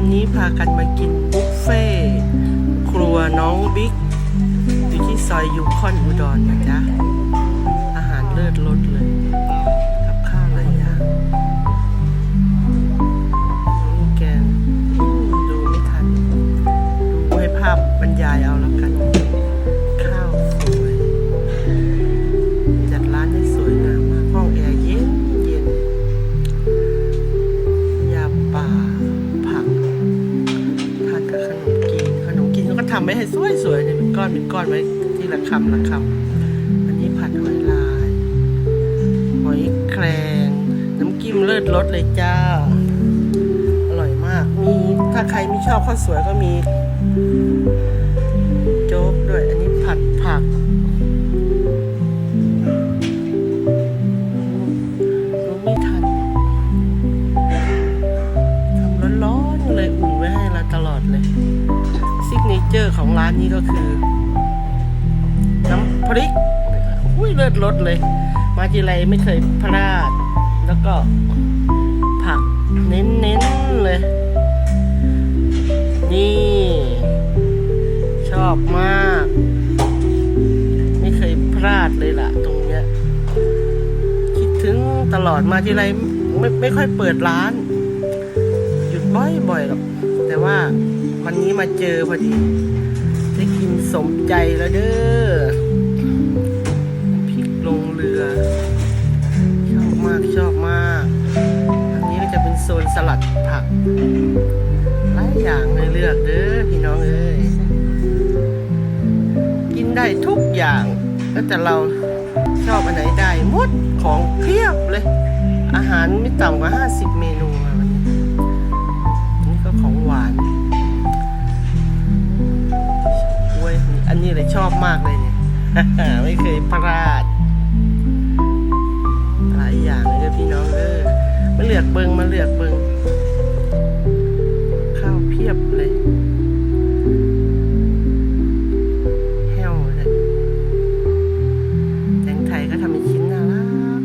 วันนี้พากันมากินบุฟเฟ่ครัวน้องบิ๊กอยู่ที่ซอยยูคอนอุดรนะจ๊ะ อาหารเลิศรสเลย กับข้าวหลายอย่างนี่แกงดูไม่ทัน ดูให้ภาพบรรยายเอาแล้วกัน ไว้ให้สวยๆเนี่ยเป็นก้อนเป็นก้อนไว้ที่ละคำละคำอันนี้ผัดหอยลายหอยแครงน้ำกิ้มเลิศรสเลยจ้า อร่อยมาก มีถ้าใครไม่ชอบข้าวสวยก็มีโจ๊กด้วย อันนี้ผัดผักรู้ไม่ทันทำร้อนๆเลยอุ่นไว้ให้เราตลอดเลย เนเจอร์ของร้านนี้ก็คือ น้ำพริกอุ้ยเลิศรสเลย มาทีไรไม่เคยพลาด แล้วก็ผักเน้นๆเลย นี่ ชอบมาก ไม่เคยพลาดเลยล่ะ ตรงเนี้ย คิดถึงตลอดมาทีไรไม่ไม่ค่อยเปิดร้าน บ่อยๆหรอกแต่ว่าวันนี้มาเจอพอดี ได้กินสมใจแล้วเด้อพริกลงเรือ ชอบมากชอบมากอันนี้ก็จะเป็นโซนสลัดผักหลายอย่างเลยเลือกเด้อพี่น้องเอ้ยกินได้ทุกอย่างแล้วแต่เราชอบอันไหนได้หมดของเพียบเลย อาหารไม่ต่ำกว่า 50 เมนูอะวันนี้อัน นนี้เลยชอบมากเลยเนี่ย ไม่เคยพลาดหลายอย่างเลยเด้อพี่น้องเด้อมาเลือกเบิงมาเลือกเบิงข้าวเพียบเลยแห้วเลยแตงไทยก็ทำเป็นชิ้นน่ารัก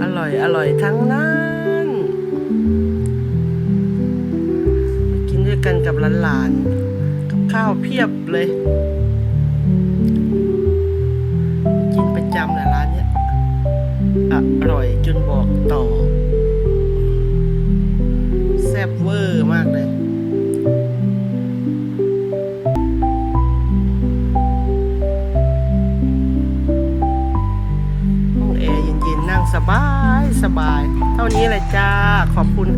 อร่อยอร่อยทั้งนั้นกินด้วยกันกับหลานๆ ข้าวเพียบเลย กินประจำแหละร้านเนี้ย อร่อยจนบอกต่อ แซ่บเวอร์มากเลยห้องแอร์เย็นๆนั่งสบาย สบาย เท่านี้แหละจ้า ขอบคุณ